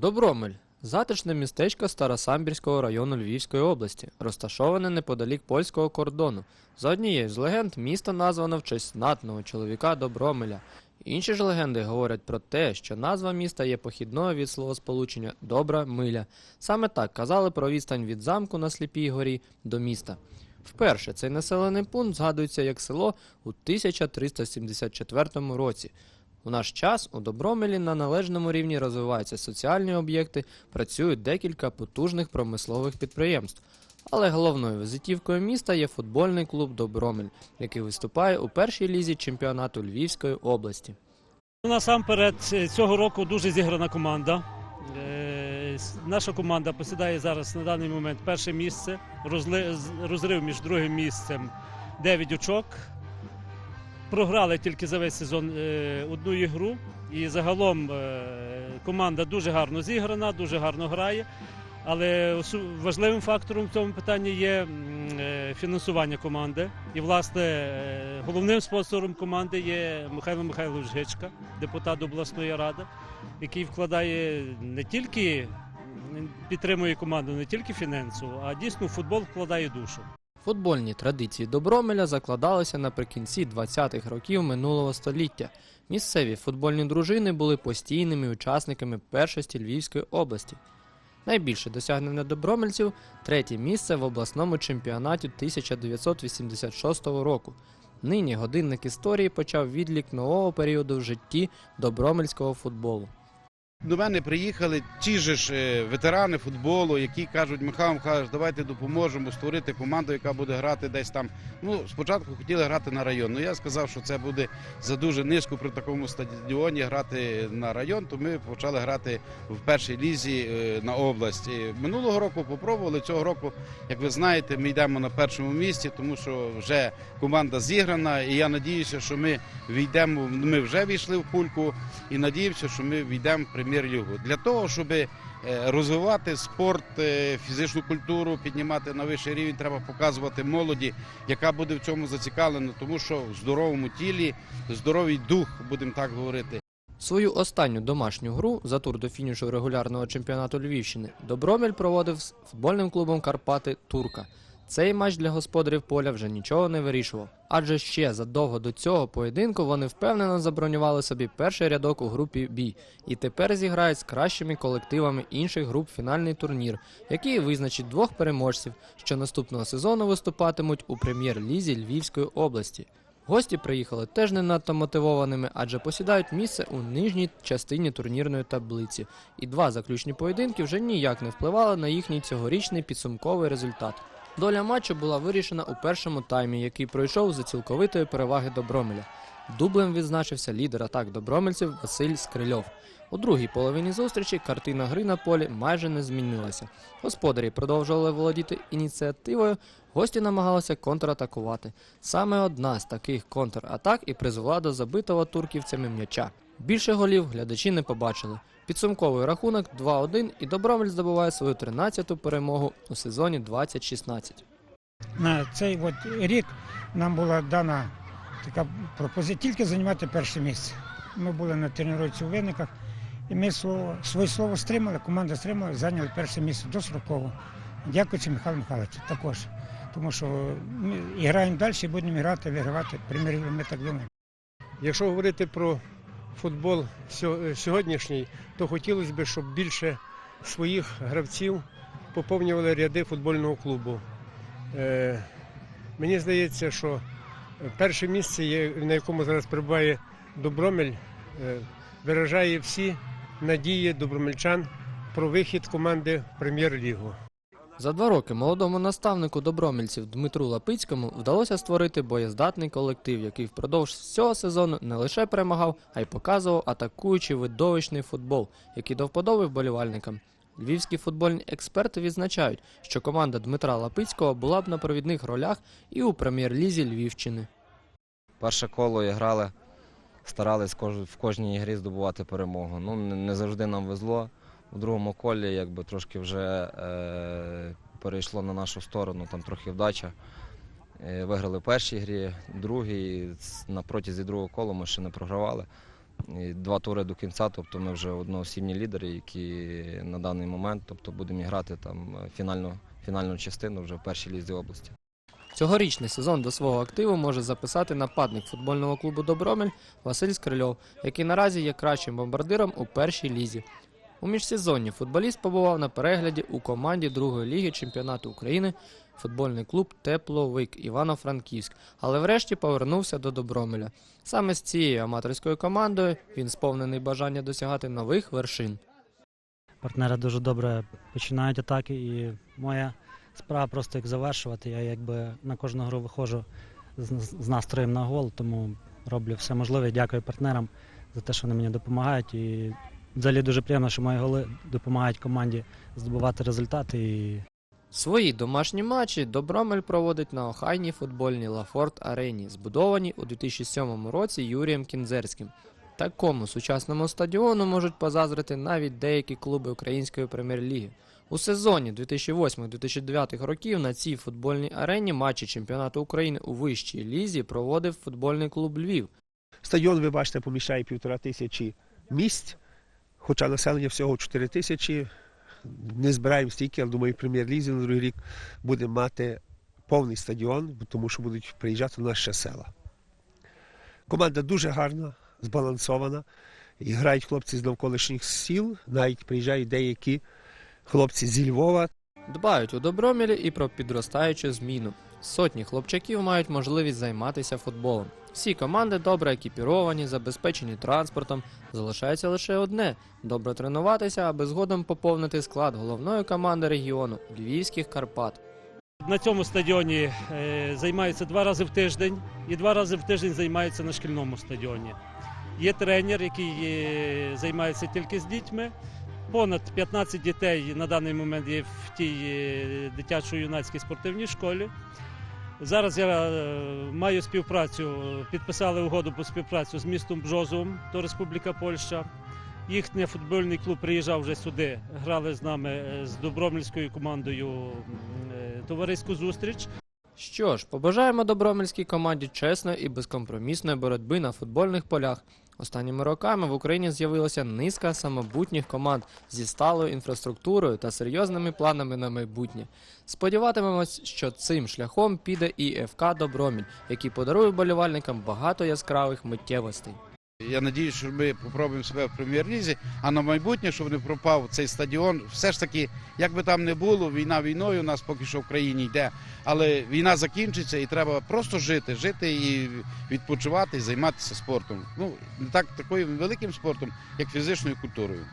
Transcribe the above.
Добромель затишне містечко Старосамбірського району Львівської області, розташоване неподалік польського кордону. За однією з легенд місто названо в честь знатного чоловіка Добромеля. Інші ж легенди говорять про те, що назва міста є похідною від словосполучення Добра миля. Саме так казали про відстань від замку на Сліпій горі до міста. Вперше цей населений пункт згадується як село у 1374 році. У наш час у Добромелі на належному рівні розвиваються соціальні об'єкти, працюють декілька потужних промислових підприємств. Але головною візитівкою міста є футбольний клуб Добромель, який виступає у першій лізі чемпіонату Львівської області. Ну, Насамперед, е, цього року дуже зіграна команда. Е, Наша команда посідає зараз на даний момент перше місце. Розрив між другим місцем 9 очок. Програли тільки за весь сезон е, одну ігру. І загалом е, команда дуже гарно зіграна, дуже гарно грає. Але важливим фактором в цьому питанні є е, фінансування команди. І, власне, головним спонсором команди є Михайло Михайлович Гичка, депутат обласної ради, який вкладає не тільки підтримує команду не тільки фінансово, а дійсно в футбол вкладає душу. Футбольні традиції Добромеля закладалися наприкінці 20-х років минулого століття. Місцеві футбольні дружини були постійними учасниками першості Львівської області. Найбільше досягнення добромельців третє місце в обласному чемпіонаті 1986 року. Нині годинник історії почав відлік нового періоду в житті добромельського футболу. До мене приїхали ті ж е, ветерани футболу, які кажуть, Михайло Михайлович, давайте допоможемо створити команду, яка буде грати десь там. Ну, спочатку хотіли грати на район. Ну я сказав, що це буде за дуже низько при такому стадіоні грати на район, то ми почали грати в першій лізі е, на область. Минулого року попробували. Цього року, як ви знаєте, ми йдемо на першому місці, тому що вже команда зіграна, і я надіюся, що ми війдемо. Ми вже війшли в пульку і надіємося, що ми війдемо в прем'єр-лігу. Для того, щоб е, розвивати спорт, е, фізичну культуру, піднімати на вищий рівень, треба показувати молоді, яка буде в цьому зацікавлена, тому що в здоровому тілі, здоровий дух, будемо так говорити. Свою останню домашню гру за тур до фінішу регулярного чемпіонату Львівщини Добромель проводив з футбольним клубом Карпати Турка. Цей матч для господарів поля вже нічого не вирішував, адже ще задовго до цього поєдинку вони впевнено забронювали собі перший рядок у групі Б і тепер зіграють з кращими колективами інших груп фінальний турнір, який визначить двох переможців, що наступного сезону виступатимуть у прем'єр-лізі Львівської області. Гості приїхали теж не надто мотивованими, адже посідають місце у нижній частині турнірної таблиці, і два заключні поєдинки вже ніяк не впливали на їхній цьогорічний підсумковий результат. Доля матчу була вирішена у першому таймі, який пройшов за цілковитої переваги Добромеля. Дублем відзначився лідер атак добромельців Василь Скрильов. У другій половині зустрічі картина гри на полі майже не змінилася. Господарі продовжували володіти ініціативою, гості намагалися контратакувати. Саме одна з таких контратак і призвела до забитого турківцями м'яча. Більше голів глядачі не побачили. Підсумковий рахунок 2-1 і Добромель здобуває свою 13-ту перемогу у сезоні 2016. на цей от рік нам була дана така пропозиція тільки займати перше місце. Ми були на тренувці у виниках, і ми слово, своє слово стримали, команда стримала, зайняли перше місце достроково. Дякуючи Михайлу Михайловичу також. Тому що ми граємо далі, і будемо грати, вигравати. Примірів ми так думаємо. Якщо говорити про футбол сьогоднішній, то хотілося б, щоб більше своїх гравців поповнювали ряди футбольного клубу. Е, мені здається, що перше місце, на якому зараз перебуває Добромель, е, виражає всі надії добромельчан про вихід команди в прем'єр-лігу. За два роки молодому наставнику добромільців Дмитру Лапицькому вдалося створити боєздатний колектив, який впродовж всього сезону не лише перемагав, а й показував атакуючий видовищний футбол, який до вподоби вболівальникам. Львівські футбольні експерти відзначають, що команда Дмитра Лапицького була б на провідних ролях і у прем'єр-лізі Львівщини. Перше коло і грали, старались в кожній грі здобувати перемогу. Ну, не завжди нам везло. У другому колі якби трошки вже е, перейшло на нашу сторону, там трохи вдача. Е, виграли в першій грі, другій, на протязі другого кола ми ще не програвали. і два тури до кінця. Тобто ми вже одноосібні лідери, які на даний момент тобто, будемо грати там фінальну, фінальну частину вже в першій лізі області. Цьогорічний сезон до свого активу може записати нападник футбольного клубу Добромель Василь Скрильов, який наразі є кращим бомбардиром у першій лізі. У міжсезонні футболіст побував на перегляді у команді другої ліги чемпіонату України футбольний клуб Тепловик Івано-Франківськ, але врешті повернувся до Добромеля. Саме з цією аматорською командою він сповнений бажання досягати нових вершин. партнери дуже добре починають атаки, і моя справа просто їх завершувати. Я якби на кожну гру виходжу з, настроєм на гол, тому роблю все можливе. Дякую партнерам за те, що вони мені допомагають. І взагалі дуже приємно, що мої голи допомагають команді здобувати результати. І Свої домашні матчі Добромель проводить на охайній футбольній Лафорт Арені, збудованій у 2007 році Юрієм Кінзерським. Такому сучасному стадіону можуть позазрити навіть деякі клуби Української прем'єр-ліги. У сезоні 2008-2009 років на цій футбольній арені матчі чемпіонату України у вищій лізі проводив футбольний клуб Львів. Стадіон, ви бачите, поміщає півтора тисячі місць, хоча населення всього 4 тисячі. Не збираємо стільки, але думаю, в прем'єр-лізі на другий рік будемо мати повний стадіон, тому що будуть приїжджати нас ще села. Команда дуже гарна, збалансована. І грають хлопці з навколишніх сіл, навіть приїжджають деякі хлопці зі Львова, Дбають у Добромілі і про підростаючу зміну. Сотні хлопчаків мають можливість займатися футболом. Всі команди добре екіпіровані, забезпечені транспортом. Залишається лише одне добре тренуватися, аби згодом поповнити склад головної команди регіону Львівських Карпат. На цьому стадіоні е, займаються два рази в тиждень і два рази в тиждень займаються на шкільному стадіоні. Є тренер, який е, займається тільки з дітьми. Понад 15 дітей на даний момент є в тій е, дитячо-юнацькій спортивній школі. Зараз я е, маю співпрацю, підписали угоду про співпрацю з містом Бжозовим, то Республіка Польща. Їхній футбольний клуб приїжджав вже сюди, грали з нами е, з Добромельською командою е, товариську зустріч. Що ж, побажаємо добромельській команді чесної і безкомпромісної боротьби на футбольних полях. Останніми роками в Україні з'явилася низка самобутніх команд зі сталою інфраструктурою та серйозними планами на майбутнє. Сподіватимемось, що цим шляхом піде і ФК Доброміль, який подарує болівальникам багато яскравих миттєвостей. Я надіюсь, що ми попробуємо себе в прем'єр-лізі, а на майбутнє, щоб не пропав цей стадіон. Все ж таки, як би там не було, війна війною у нас поки що в країні йде, але війна закінчиться і треба просто жити, жити і відпочивати, і займатися спортом. Ну не так такою великим спортом, як фізичною культурою.